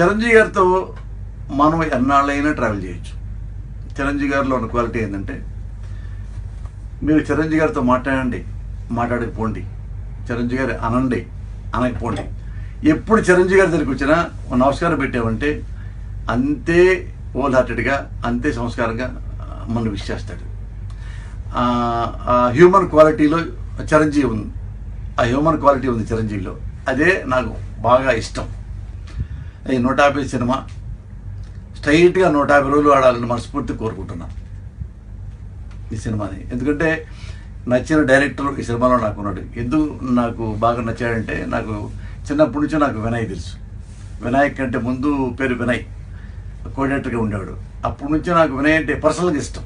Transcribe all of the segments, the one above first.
చిరంజీవి గారితో మనం ఎన్నాళ్ళైనా ట్రావెల్ చేయొచ్చు. చిరంజీవి గారిలో ఉన్న క్వాలిటీ ఏంటంటే మీరు చిరంజీవి గారితో మాట్లాడండి మాట్లాడకపోండి. చిరంజీవి గారు అనండి అనకపోండి. ఎప్పుడు చిరంజీవి గారి దగ్గరికి వచ్చినా నమస్కారం పెట్టామంటే అంతే హోల్ హార్టెడ్గా అంతే సంస్కారంగా ఆ, మనం విష్ చేస్తాడు. హ్యూమన్ క్వాలిటీలో చిరంజీవి ఉంది. ఆ హ్యూమన్ క్వాలిటీ ఉంది చిరంజీవిలో. అదే నాకు బాగా ఇష్టం. ఈ నూట యాభై సినిమా స్ట్రైట్గా నూట యాభై రోజులు ఆడాలని మనస్ఫూర్తి కోరుకుంటున్నాను ఈ సినిమాని. ఎందుకంటే నచ్చిన డైరెక్టర్ ఈ సినిమాలో నాకు ఉన్నాడు ఎందుకు నాకు బాగా నచ్చాడంటే నాకు చిన్నప్పటి నుంచి నాకు వినయ్ తెలుసు. వినాయక్ కంటే ముందు పేరు వినయ్. కోఆర్డినేటర్గా ఉండేవాడు. అప్పటి నుంచి నాకు వినయ్ అంటే పర్సనల్గా ఇష్టం.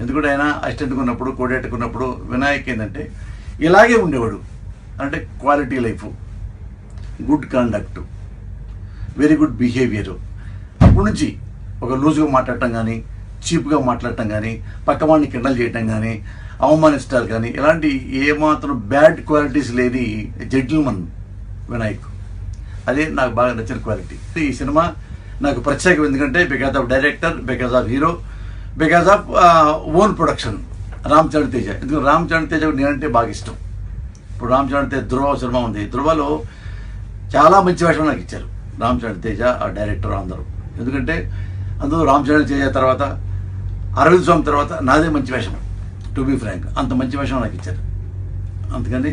ఎందుకంటే ఆయన అసిస్టెంట్గా ఉన్నప్పుడు కోఆర్డినేటర్గా ఉన్నప్పుడు వినాయక్ ఏంటంటే ఇలాగే ఉండేవాడు. అంటే quality life good conduct. Very good behaviour అప్పటి నుంచి ఒక లూజ్గా మాట్లాడటం కానీ చీప్గా మాట్లాడటం కానీ పక్కవాడిని కిండల్ చేయటం కానీ అవమానిస్తారు కానీ ఇలాంటి ఏమాత్రం బ్యాడ్ క్వాలిటీస్ లేని జెంటిల్మన్ వినాయక్. అదే నాకు బాగా నచ్చిన క్వాలిటీ ఈ సినిమా నాకు ప్రత్యేకం ఎందుకంటే because of director because of hero because of own production Ram Charan Teja ఎందుకంటే రామ్ చరణ్ తేజ నేనంటే బాగా ఇష్టం. ఇప్పుడు రామ్ చరణ్ తేజ ధ్రువ సినిమా ఉంది. ధ్రువలో చాలా మంచి వేషం నాకు ఇచ్చారు. రామ్ చరణ్ తేజ ఆ డైరెక్టర్ అందరూ. ఎందుకంటే అందులో రామ్ చరణ్ తేజ తర్వాత అరవింద్ స్వామి తర్వాత నాదే మంచి వేషం. టు బీ ఫ్రాంక్ అంత మంచి వేషం నాకు ఇచ్చారు. అందుకని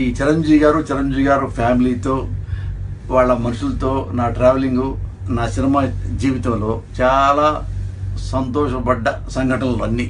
ఈ చిరంజీవి గారు చిరంజీవి గారు ఫ్యామిలీతో వాళ్ళ మనుషులతో నా ట్రావెలింగ్ నా సినిమా జీవితంలో చాలా సంతోషపడ్డ సంఘటనలు అన్నీ.